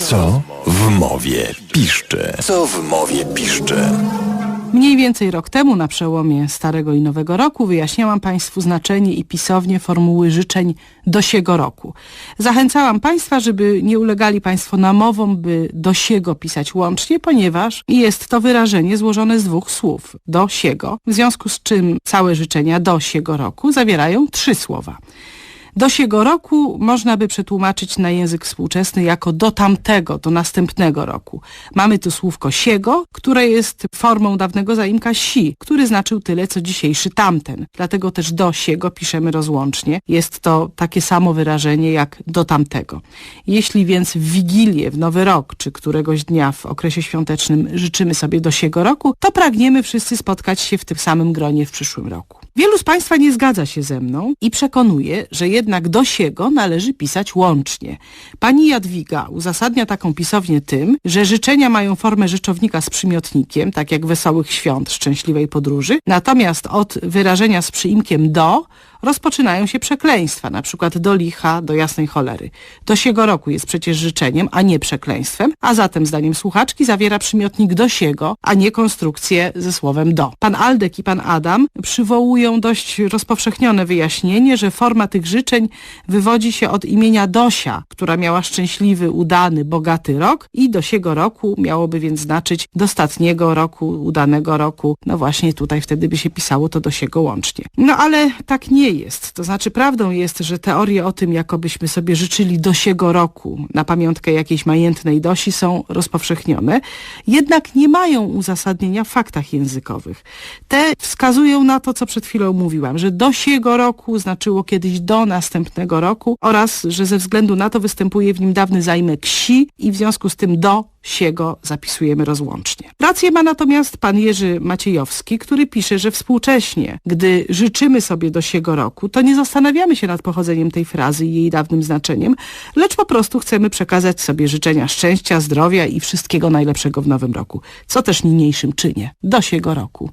Co w mowie piszczy? Co w mowie piszczy? Mniej więcej rok temu, na przełomie Starego i Nowego Roku, wyjaśniałam Państwu znaczenie i pisownię formuły życzeń do siego roku. Zachęcałam Państwa, żeby nie ulegali Państwo namowom, by do siego pisać łącznie, ponieważ jest to wyrażenie złożone z dwóch słów, do siego, w związku z czym całe życzenia do siego roku zawierają trzy słowa. Do siego roku można by przetłumaczyć na język współczesny jako do tamtego, do następnego roku. Mamy tu słówko siego, które jest formą dawnego zaimka si, który znaczył tyle, co dzisiejszy tamten. Dlatego też do siego piszemy rozłącznie. Jest to takie samo wyrażenie jak do tamtego. Jeśli więc w Wigilię, w Nowy Rok, czy któregoś dnia w okresie świątecznym życzymy sobie do siego roku, to pragniemy wszyscy spotkać się w tym samym gronie w przyszłym roku. Wielu z Państwa nie zgadza się ze mną i przekonuje, że jednak do siego należy pisać łącznie. Pani Jadwiga uzasadnia taką pisownię tym, że życzenia mają formę rzeczownika z przymiotnikiem, tak jak wesołych świąt, szczęśliwej podróży, natomiast od wyrażenia z przyimkiem do rozpoczynają się przekleństwa, na przykład do licha, do jasnej cholery. Do siego roku jest przecież życzeniem, a nie przekleństwem, a zatem zdaniem słuchaczki zawiera przymiotnik do siego, a nie konstrukcję ze słowem do. Pan Aldek i pan Adam przywołują dość rozpowszechnione wyjaśnienie, że forma tych życzeń wywodzi się od imienia Dosia, która miała szczęśliwy, udany, bogaty rok i do siego roku miałoby więc znaczyć dostatniego roku, udanego roku. No właśnie tutaj wtedy by się pisało to do siego łącznie. No ale tak nie jest. To znaczy prawdą jest, że teorie o tym, jakobyśmy sobie życzyli do siego roku na pamiątkę jakiejś majętnej dosi są rozpowszechnione, jednak nie mają uzasadnienia w faktach językowych. Te wskazują na to, co przed chwilą mówiłam, że do siego roku znaczyło kiedyś do następnego roku oraz, że ze względu na to występuje w nim dawny zaimek si i w związku z tym do siego zapisujemy rozłącznie. Rację ma natomiast pan Jerzy Maciejowski, który pisze, że współcześnie, gdy życzymy sobie do siego roku, to nie zastanawiamy się nad pochodzeniem tej frazy i jej dawnym znaczeniem, lecz po prostu chcemy przekazać sobie życzenia szczęścia, zdrowia i wszystkiego najlepszego w nowym roku, co też niniejszym czynię. Do siego roku.